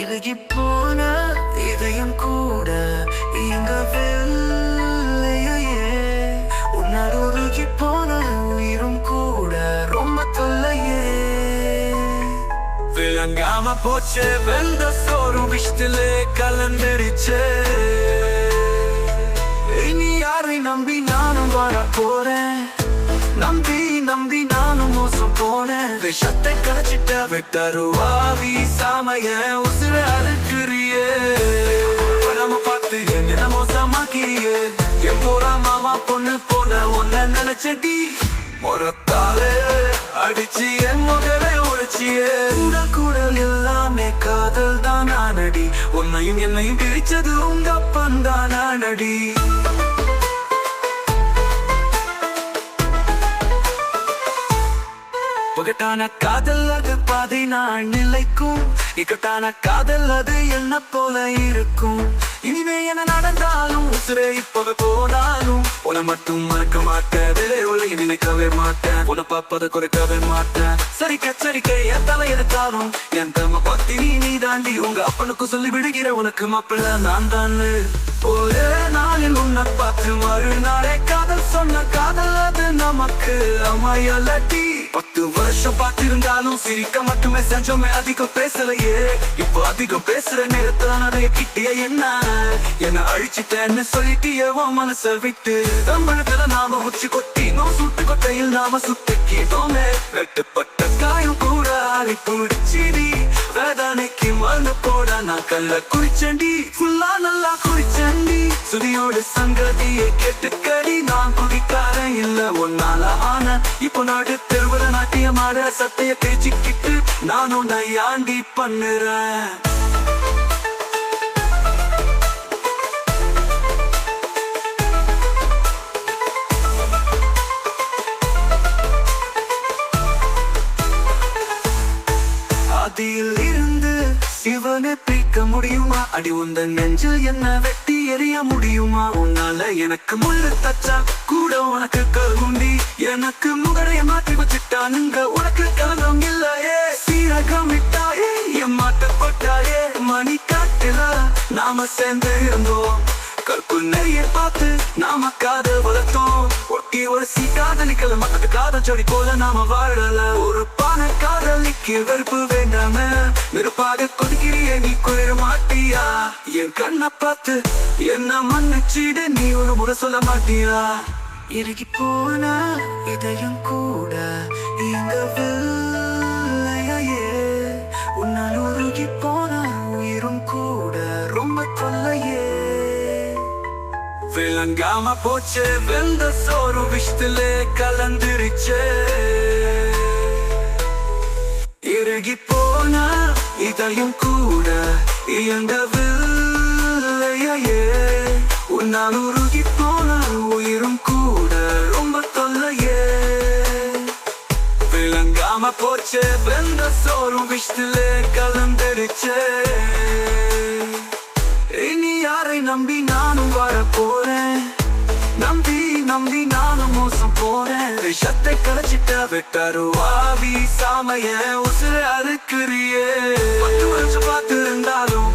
இறுகி போன இதயம் கூட இயங்கவில்லையே. உன்னால் உருகி போன உயிரும் கூட ரொம்ப தொல்லையே. விளங்காம போச்சு வெந்த சோறும் விஷத்திலே கலந்துருச்சு. இனி யாரை நம்பி நானும் வர போறேன்? நம்பி நம்பி நான் விஷத்தை காய்ச்சிட்ட வெட்டருவாவி சாமைய உசுர அறுக்குறியே. நம்ம பார்த்து என்ன மோசமாக்கிறியே. என் போறா மாமா பொண்ணு போன ஒன்ன நினைச்சடி. முறத்தாலே அடிச்சு என் முகவே ஒழிச்சியே இந்த குடல் எல்லாமே காதல் தான் ஆனடி. உன்னையும் என்னையும் பிரிச்சது உங்க அப்பன் தான் நானடி பகட்டான காதல் அது பாதி நான் நிலைக்கும். இக்கட்டான காதல் அது என்ன போல இருக்கும். இனிமே என்ன நடந்தாலும் உசுரே இப்பவே போனாலும். உன மட்டும் மறக்க மாட்டேன் உலகை நினைக்கவே மாட்டேன். உன பார்ப்பதை குறைக்கவே மாட்டேன். சரி கச்சரிக்கை என் தலை எடுத்தாலும் என் தம்ம பத்தி நீ தாண்டி உங்க அப்பனுக்கு சொல்லி விடுகிற உனக்கு மாப்பிள்ள நான் தான். ஒரே நாளில் உன்னை பார்த்து மறுநாளே காதல் சொன்ன காதல் அது நமக்கு அமையலட்டி பத்து வருஷம் பார்த்திருந்தாலும் சிரிக்க மட்டுமே செஞ்சோமே அதிகம் பேசலையே. இப்போ அதிகம் பேசுற நேரத்துல நிறைய கிட்டிய என்ன? என்ன அழிச்சிட்டேன்னு சொல்லிட்டிய மனச விட்டு. தமிழத்துல நாம உச்சி கொட்டி நோ சுட்டு கொட்டையில் நாம சுட்டு கேட்டோமே வெட்டுப்பட்ட காயம் கூட அரை குடிச்சிடி வேதனைக்கு மருந்து போட நான் கல்ல குடிச்சண்டி ஃபுல்லா நல்லா குடிச்சண்டி சுதியோட சங்கதியை கெட்டுக்கடி. நான் குடிக்காரன் இல்ல ஒன்னால ஆன. இப்போ நாடு தெருவுல நாட்டியமாட சத்தைய தேய்ச்சிக்கிட்டு நானும் நையாண்டி பண்ணுறேன். முடியுமா? அடி உந்தன் நெஞ்சில் என்ன வெட்டி எரிய முடியுமா? உன்னால எனக்கு முள்ளு தச்சா கூட உனக்கு கல்குண்டி எனக்கு முகடைய மாற்றி வச்சுட்டானுங்க. உனக்கு கலந்தவங்க இல்லையே. சீரகம் விட்டாயே என் கொட்டாயே மணி காட்டில நாம சேர்ந்து இருந்தோம். கற்பனையை பார்த்து நாம காதல் வளர்த்தோம். ஒட்டி ஒரு சீ காதலிக்கல மக்கள் காதல் சொல்லி போல நாம வாழல. ஒரு காதலிக்கு வெறுப்பு வேண்டாம. நெருப்பாக கொதிக்கிறிய நீ குளிர மாட்டியா? என் கண்ணை பார்த்து என்ன மன்னிச்சிடு நீ ஒரு முறை சொல்ல மாட்டியா? இறுகி போன இதயம் கூட இயங்கவில்லையே உன்னால் உருகி போன உயிரும் கூட ரொம்ப தொல்லையே. விளங்காம போச்சு வெந்த சோறு விஷத்திலே கலந்துருச்சு. இறுகி போன இதயம் கூட இயங்கவில்லையே. உன்னால் உருகி போன உயிரும் கூட ரொம்ப தொல்லையே. விளங்காம போச்சு வெந்த சோறும் விஷத்திலே கலந்துருச்சு இனி யாரை நம்பி நானும் வர போறேன் நம்பி நம்பி நானும் விஷத்தை கலைச்சிட்ட வெட்டருவாவி சாமைய உசுர அறுக்குறியே. பத்து வருஷம் பார்த்து இருந்தாலும்